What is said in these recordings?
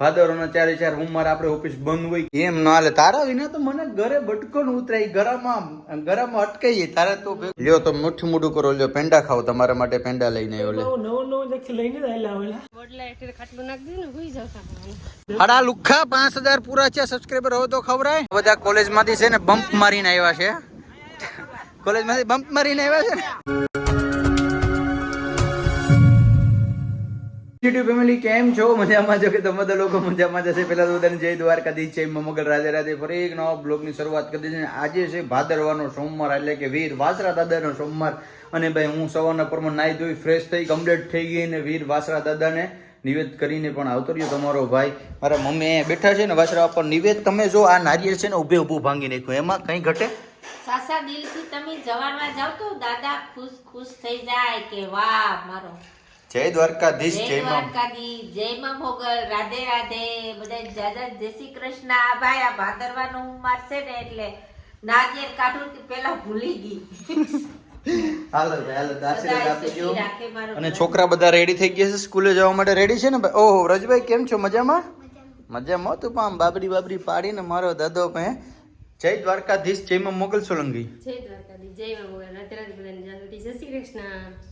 ભાદરોના ચારે ચાર સોમવાર આપણે ઓફિસ બંધ હોય. એમ ના હાલે. તારા વિના તો મને ઘરે બટકો ન ઉતરાય ગરામાં ગરામાં અટકાઈએ. તારે તો લ્યો તો મુઠ્ઠું મોઢું કરો લ્યો. પેંડા ખાવ તમારા માટે પેંડા લઈને આવ્યો લે નવો નવો જક્ષ લઈને આવેલા એટલે ખાટલું નાખી દે ને હુઈ જાવ લુખ્ખા પાંચ હજાર પૂરા છે સબસ્ક્રાઈબર હવે તો ખવડાય. બધા કોલેજમાંથી છે ને બમ્પ મારીને આવ્યા છે. કોલેજમાંથી બમ્પ મારીને આવ્યા છે ને? યુટ્યુબ ફેમિલી કેમ છો? મજામાં છો કે તમે બધા લોકો મજામાં જશે પહેલા તો બધાને જય દ્વારકાધીશ, જય મમગલ રાધે રાધે. ફરી એક નવા બ્લોગની શરૂઆત કરી દીધી આજે છે ભાદરવાનો સોમવાર, એટલે કે વીર વાસરા દાદાનો સોમવાર. અને ભાઈ, હું સવારના પરમાં નાઈ ધોઈ ફ્રેશ થઈ કમ્પ્લીટ થઈ ગઈ અને વીર વાસરા દાદાને નિવેદ કરીને પણ આવતો રહ્યો તમારો ભાઈ. મારા મમ્મી અહીંયા બેઠા છે ને, વાસરા પર નિવેદ તમે જો, આ નારિયેળ છે ને, ઉભે ઊભું ભાંગી નાખ્યું. એમાં કઈ ઘટે? સાસા દિલથી તમે જવાનમાં જાવ તો દાદા ખુશ ખુશ થઈ જાય કે વાહ, મારો. જય દ્વારકાધીશ જય જય મા દ્વારકાધી જય માં મોગલ રાધે રાધે. બધા દાદા જય શ્રી કૃષ્ણ. આ ભાઈ આ ભાદરવાનો ઉંમર છે ને એટલે નારિયેળ કાઢું કે પેલા ભૂલી ગઈ. હાલો હાલો આશીર્વાદ આપી દો અને છોકરા બધા રેડી થઈ ગયા છે સ્કૂલે જવા માટે? રેડી છે ને? ઓહો રજભાઈ કેમ છો? મજામાં? મજામાં. તું પણ આમ બાબરી બાબરી પાડીને મારો દાદો પે જય દ્વારકાધીશ જયમાં મોગલ સોલંકી. જય દ્વારકાધીશ જય માં મોગલ. રાતે બધાને જય શ્રી કૃષ્ણ.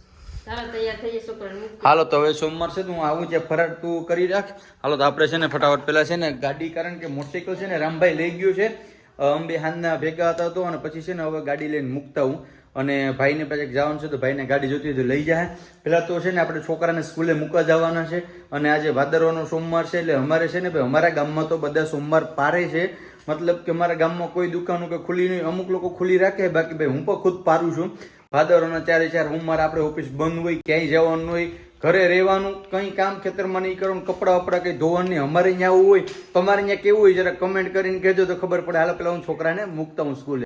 હાલો, તો હવે સોમવાર છે હું આવું છે, ફરાર તું કરી રાખ. હાલો, તો આપણે છે ને ફટાફટ પેલા છે ને ગાડી, કારણ કે મોટરસાઇકલ છે ને રામભાઈ લઈ ગયું છે. અંબી હાંજના ભેગા હતા તો અને પછી છે ને હવે ગાડી લઈને મૂકતા હું. અને ભાઈને પછી જવાનું છે તો ભાઈને ગાડી જોતી તો લઈ જાય. પહેલાં તો છે ને આપણે છોકરાને સ્કૂલે મૂકવા જવાના છે. અને આજે ભાદરવાનો સોમવાર છે એટલે અમારે છે ને ભાઈ, અમારા ગામમાં તો બધા સોમવાર પારે છે. મતલબ કે અમારા ગામમાં કોઈ દુકાનો કે ખુલ્લી નહીં, અમુક લોકો ખુલ્લી રાખે, બાકી ભાઈ હું પણ ખુદ પારું છું. ભાદરોના ચારે ચાર સોમવાર આપણે ઓફિસ બંધ હોય, ક્યાંય જવાનું હોય, ઘરે રહેવાનું, કંઈ કામ ખેતરમાં નહીં કરવાનું, કપડાં વપડા કંઈ ધોવાનું નહીં, અમારે ત્યાં આવું હોય તમારે ત્યાં કેવું હોય, જરા કમેન્ટ કરીને કહેજો તો ખબર પડે. હાલ, પેલા હું છોકરાને મૂકતા હું સ્કૂલે.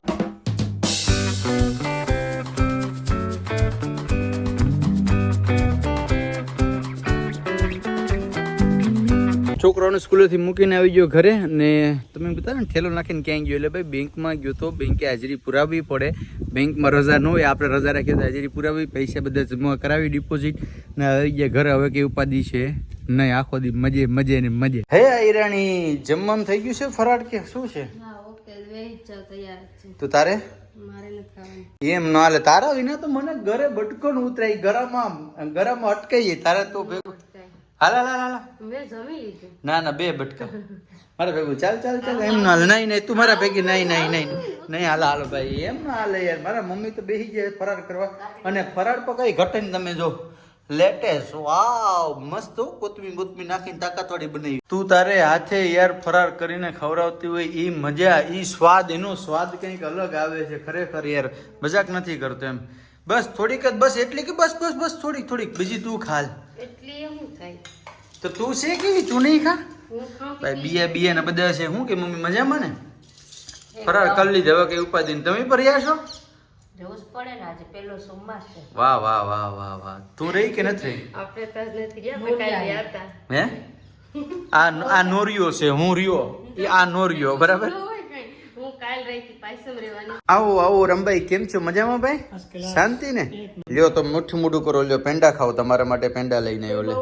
છોકરાઓને સ્કૂલેથી મૂકીને આવી ગયો ઘરે અને તમે બતાવો ને ઠેલો નાખીને ક્યાંય ગયો? એટલે ભાઈ બેંકમાં ગયો તો બેંકે હાજરી પુરાવવી પડે. બેંકમાં રજા ન હોય આપણે રજા રાખીએ તો હાજરી પુરાવી પૈસા બધા જમા કરાવી ડિપોઝિટ ને આવી ગયા ઘરે. હવે કઈ ઉપાધિ છે? નહીં આખો દી મજે મજે ને મજે. હે ઈરાણી જમવાનું થઈ ગયું છે ફરાટ કે શું છે? તો તારે? એમ ના હાલે તારા વિના તો મને ઘરે બટકો ન ઉતરાય ગરામાં ગરામાં અટકાઈ જાય તારે તો ભેગું હાલ હાલ હાલ. મેં જમી લીધું. ના ના બે બટકા. મારે ભેગું ચાલ ચાલ ચાલ. એમ ના હાલ. નહીં નહીં તું મારા ભેગી નહીં નહીં નહીં. નહીં હાલ હાલ ભાઈ. એમ ના હાલે યાર. મારા મમ્મી તો બેસી જાય ફરાર કરવા. અને ફરાર પર કઈ ઘટે ને તમે જો. લેટેસ્ટ વાવ મસ્ત કોથમી બોથમીર નાખીને તાકાતવાળી બનાવી. તું તારે હાથે યાર ફરાર કરીને ખવડાવતી હોય એ મજા એ સ્વાદ એનો સ્વાદ કંઈક અલગ આવે છે ખરેખર યાર. મજાક નથી કરતો એમ. બસ થોડીક જ બસ એટલી કે બસ બસ બસ થોડીક થોડીક. બીજી તું ખાલ. એટલે શું થાય? તો તું છે કેવી તું નહીં ખા ભાઈ બીએ બીએ ને બધા છે. હું કે મમ્મી મજામાં ને ફરાર કરી લીધા હવે કઈ ઉપાધિ તમે પણ રહ્યા છો જવું જ પડે ને આજે પેલો સોમવાર છે. વાહ વાહ વાહ વાહ વાહ. તું રહી કે નથી રહી? આપણે તો નથી ગયા આપણે કાલે ગયા હતા. હે? આ આ નોરિયો છે હું રહ્યો. એ આ નોરિયો બરાબર? આવો આવો રમભાઈ કેમ છો? મજામાં ભાઈ? શાંતિ ને લ્યો તો મોઠું મોઢું કરો લ્યો પેંડા ખાવ તમારા માટે પેંડા લઈને આવ્યો લે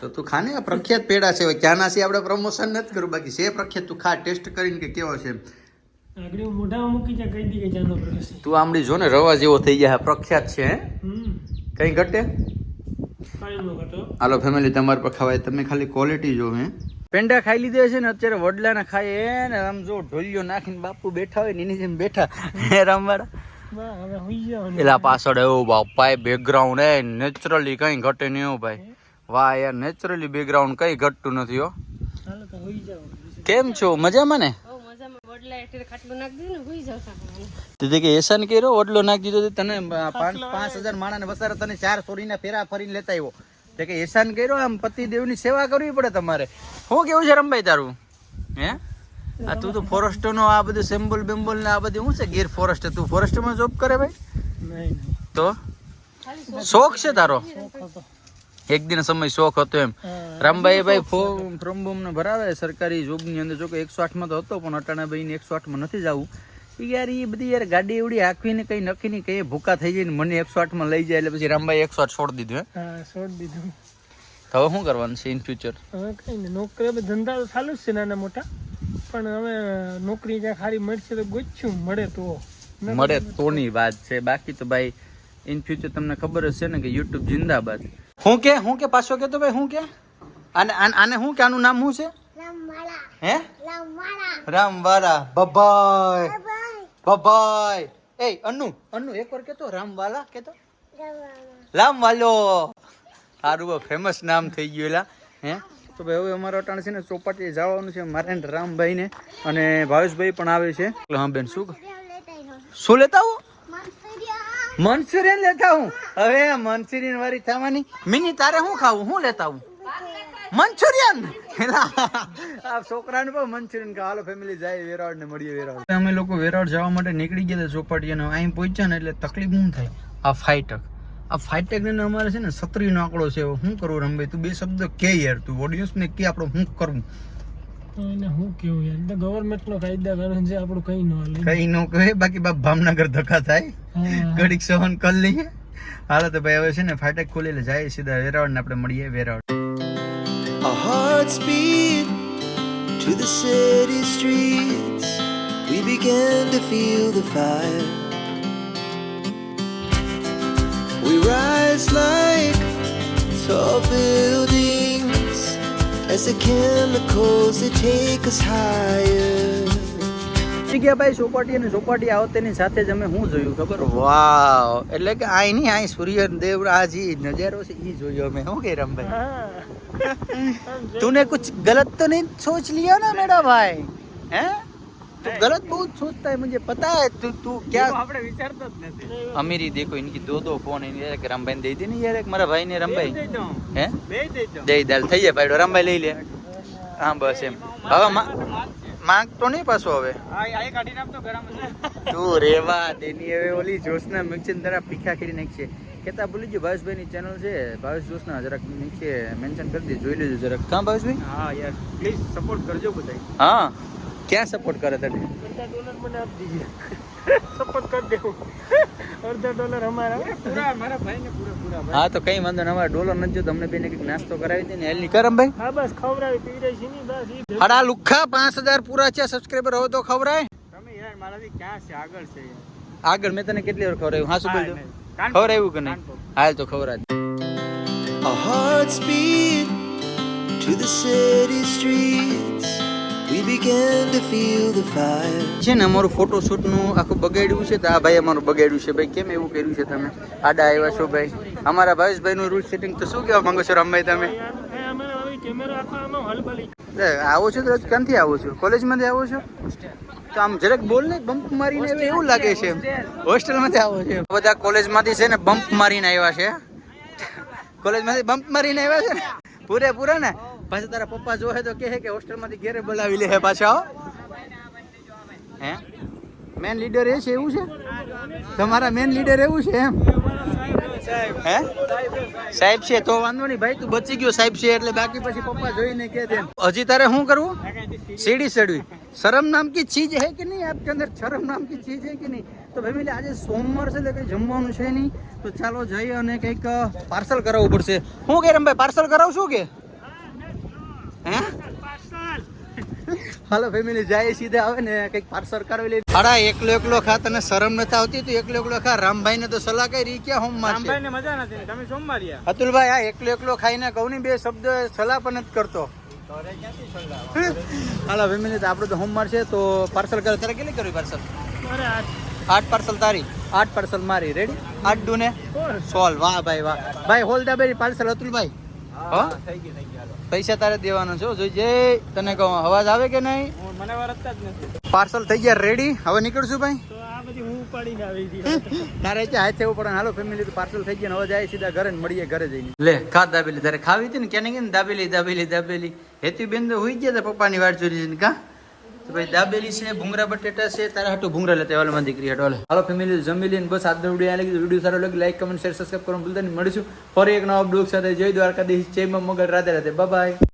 તો તું ખાને? આ પ્રખ્યાત પેડા છે ક્યાંના છે આપણે પ્રમોશન નથી કરું બાકી છે પ્રખ્યાત. તું ખા ટેસ્ટ કરીને કે કેવો છે આગળ હું મોઢામાં મૂકી જાય કઈ દી કે જાનો પડશે તું આમડી જો ને રવા જેવો થઈ ગયા પ્રખ્યાત છે હે? હમ. કઈ ઘટે? કાંઈ હાલો ફેમિલી તમારે પર ખવાય તમે ખાલી ક્વોલિટી જો હે? પેંડા ખાઈ લીધે છે ને અત્યારે વડલાના ખાય એ ને આમ જો ઢોલિયો નાખીને બાપુ બેઠા હોય ને એની જેમ બેઠા. ને એલા પાછળ એવું બાપા બેકગ્રાઉન્ડ એ નેચરલી કઈ ઘટે નહીં એવું ભાઈ. વાહ યાર નેચરલી બેકગ્રાઉન્ડ કઈ ઘટતું નથી હો. ચાલો તો હુઈ જાવ કેમ છો? મજામાં ને? ને તે કે એસાન કર્યો? નાખી દીધો તને પાંચ પાંચ હજાર માણસને વસારે તને ચાર સોરીના ફેરા ફરીને લેતા આવ્યો. તે કે એહસાન કર્યો આમ પતિદેવની સેવા કરવી પડે તમારે. શું કેવું છે રમભાઈ તારું? હે? આ તું તો ફોરેસ્ટ નો આ બધું સેમ્બલ બેમ્બલ ને આ બધું શું છે? ગીર ફોરેસ્ટ તું ફોરેસ્ટમાં જોબ કરે ભાઈ? તો? શોખ છે તારો? એક દિન સમય શોખ હતો એમ. રામભાઈ ભાઈ ફોર્મ ફોર્મ બોર્મ ને ભરાવે. સરકારી જોબની અંદર જો કે એકસો આઠમાં તો હતો પણ અટાણા ભાઈ ને એકસો આઠમાં નથી જવું. યાર એ બધી યાર ગાડી એવડી ને કઈ નક્કી નહીં કઈ ભૂકા થઈ જાય ને મને એકસો આઠમાં લઈ જાય એટલે પછી રામભાઈ એકસો આઠ છોડી દીધું હા? છોડ દીધું. તો હવે શું કરવાનું છે ઇન ફ્યુચર હવે કઈ ને નોકરી હવે ધંધા તો ચાલુ જ છે નાના મોટા. પણ હવે નોકરી જ્યાં ખારી મળશે તો ગોચ્યું મળે તો. મળે તોની વાત છે. બાકી તો ભાઈ ઇન ફ્યુચર તમને ખબર જ છે ને કે યુટ્યુબ જિંદાબાદ. હું કે હું કે પાછો કે તો ભાઈ હું કે? આને આને હું કે? આનું નામ શું છે? હે? રામવાલા બબાય બબાય એ અનુ અનુ એક વાર કેતો રામવાલા કેતો? રામવાલો. સારું ફેમસ નામ થઈ ગયું એલા હે? તો ભાઈ હવે અમારો અટાણ છે ને ચોપાટી જવાનું છે મારે રામભાઈ ને અને ભાવેશભાઈ પણ આવે છે. હા બેન શું શું લેતા આવું? મંચુરિયન લેતા હું હવે મંચુરિયન વાળી થવાની? મિની તારે શું ખાવું? હું લેતા આવું? મંચુરિયન! આ છોકરાને પણ મંચુરિયન કે હાલો ફેમિલી જાય વેરાવળ ને મળીએ વેરાવળ. અમે લોકો વેરાવળ જવા માટે નીકળી ગયા ચોપાટી અને અહીં પહોંચ્યા ને એટલે તકલીફ શું થાય? આ ફાઈટક આ ફાઈટક ને અમારે છે ને સત્રીનો આંકડો છે શું કરવું રમભાઈ તું બે શબ્દ કે યાર તું ઓડિયન્સ ને કે આપણે શું કરવું? એને હું કેવું યાર? ગવર્મેન્ટ નો કાયદા કરે છે આપણું કઈ ન હાલે. કઈ ન કહે બાકી બાપ ભાવનગર ધક્કા થાય. ઘડીક સહન કરી લઈએ. હાલો તો ભાઈ હવે છે ને ફાટક ખોલી એટલે જાય સીધા વેરાવળ ને આપણે મળીએ Veraval. Our hearts beat to the city streets. We began to feel the fire. We rise like tall buildings as the chemicals they take us higher. થઈ ગયા ભાઈ ચોપાટી અને ચોપાટી આવતેની સાથે જ અમે શું જોયું ખબર વાવ એટલે કે આઈ ની આઈ સૂર્ય દેવ આ જે નજારો છે ઈ જોયો અમે શું કે રમભાઈ હા तूने कुछ गलत तो नहीं सोच लिया ना मेरा भाई हैं तू गलत बहुत सोचता है मुझे पता है तू तू क्या આપણે વિચારતા જ નથી अमीरी देखो इनकी दो दो फोन है यार एक रामभाई ने दे दी नहीं यार एक मारा भाई ने रामभाई દો હે બે દઈ દો દઈ દાલ થઈ જાય ભાઈ રામભાઈ લઈ લે હા બસ એમ હવે માં માંગ તો નહીં પાછો હવે આ આ કાઢી નાખતો ગરમ તું રેવા તેની હવે ઓલી જોશના મિક્સર તરફ પીખા ખેડી નાખશે કેતા ભૂલી ગયો ભાવેશભાઈ ની ચેનલ છે ભાવેશ જોશના જરાક નીચે મેન્શન કરી દે જોઈ લેજો જરાક. કાં ભાવેશભાઈ? હા યાર પ્લીઝ સપોર્ટ કરજો બધા હા ક્યાં સપોર્ટ કરે તને? અડધા ડોલર મને આપી દીજે સપોર્ટ કરી દેવું. અડધા ડોલર અમારા. પૂરા મારા ભાઈને પૂરા પૂરા હા તો કઈ વાંધો નહીં અમારે ડોલર નથી જો તમને બેને કંઈક નાસ્તો કરાવી દે ને હેલની. કરમ ભાઈ હા બસ ખવડાવી પીવડાવી છે ની બસ ઈ હડા લુખ્ખા પાંચ હજાર પૂરા છે સબસ્ક્રાઈબર હવે તો ખવરાય તમે યાર મારાથી ક્યાં છે? આગળ છે આગળ મેં તને કેટલી વાર ખવરાયું હા શું હા, બોલજો આવ્યું કે નહીં? હાલ તો ખબર Our hearts beat to the city streets. We began to feel the fire. છે ને અમારું ફોટોશૂટનું આખું બગાડ્યું છે તો આ ભાઈ અમારું બગાડ્યું છે. ભાઈ કેમ એવું કર્યું છે તમે? આડા આવ્યા છો ભાઈ. અમારા ભાવેશભાઈ નું રૂલ સેટિંગ તો શું કહેવા માંગો છો રામભાઈ તમે? આવો છો તો ક્યાંથી આવો છો? કોલેજમાંથી આવો છો? તો આમ જરાક બોલ ને બમ્પ મારીને હવે એવું લાગે છે હોસ્ટેલમાંથી આવો છે. બધા કોલેજમાંથી છે ને બમ્પ મારીને આવ્યા છે. કોલેજમાંથી બમ્પ મારીને આવ્યા છે ને? પૂરેપૂરા ને? પાછા તારા પપ્પા જોહે તો કહે કે હોસ્ટેલમાંથી ઘેરે બોલાવી લે પાછા હો. હે? મેન લીડર એ છે એવું છે? તમારા મેન લીડર એવું છે એમ? હે? સાહેબ છે તો વાંધો નહીં ભાઈ તું બચી ગયો સાહેબ છે એટલે બાકી પછી પપ્પા જોઈને કે હજી તારે શું કરવું? સીડી ચડવી. શરમ નામ કી ચીજ હે કે નહીં આપકે અંદર શરમ નામ કી ચીજ હે કે નહીં તો ફેમિલી આજે સોમવાર છે એટલે કંઈ જમવાનું છે નહીં તો ચાલો જઈએ અને કંઈક પાર્સલ કરાવવું પડશે હું કે રમભાઈ પાર્સલ કરાવશું કે? હે? હાલો ફેમિલી જાય સીધા આવે ને કંઈક પાર્સલ કરાવી લે અડા એકલો એકલો ખા તને શરમ નથી આવતી તું એકલો એકલો ખા. રામભાઈ ને તો સલાહ કરી ક્યાં હું માં રામભાઈ ને મજા નથી તમે સોમવારિયા અતુલભાઈ આ એકલો એકલો ખાઈને કહું ને બે શબ્દ સલાહ પણ નથી કરતો. હાલો તો આપણું તો હોમવર્ક છે તો પાર્સલ કરે તારે કેટલી કરવી પાર્સલ આઠ. પાર્સલ તારી. આઠ પાર્સલ મારી. રેડી આઠ ડુ ને સોલ. વાહ ભાઈ વાહ. ભાઈ હોલ દા બેરી પાર્સલ અતુલ ભાઈ પૈસા તારે દેવાનો છો જોઈજે તને કહું અવાજ આવે કે નહીં? મને જ નથી. પાર્સલ થઈ ગયા રેડી હવે નીકળશું ભાઈ? ઉપાડીને આવી ગયો. તારે ત્યાં હાથે એવું પડે હાલો ફેમિલી તો પાર્સલ થઈ ગયા ને હવે જાય સીધા ઘરે ને મળીએ ઘરે જઈને. લે ખા દાબેલી તારે ખાવી હતી ને કે ને? દાબેલી દાબેલી દાબેલી. હેતી બેન તો હોઈ ગયા પપ્પાની વાટ જોઈ છે કા? તો ભાઈ દાબેલી છે ભૂંગરા બટેટા છે તારા હાટું ભૂંગરા લેતા વાલે માં દીકરી હાટો હાલો. હાલો ફેમિલી જમી લઈને બસ આજનો વીડિયો આ લાગી વીડિયો સારો લાગે લાઈક કમેન્ટ શેર સબસ્ક્રાઈબ કરવાનું ભૂલતા નહીં. મળીશું ફરી એક નવા બ્લોગ સાથે. જય દ્વારકાધીશ જય મગર રાધે રાધે. બાય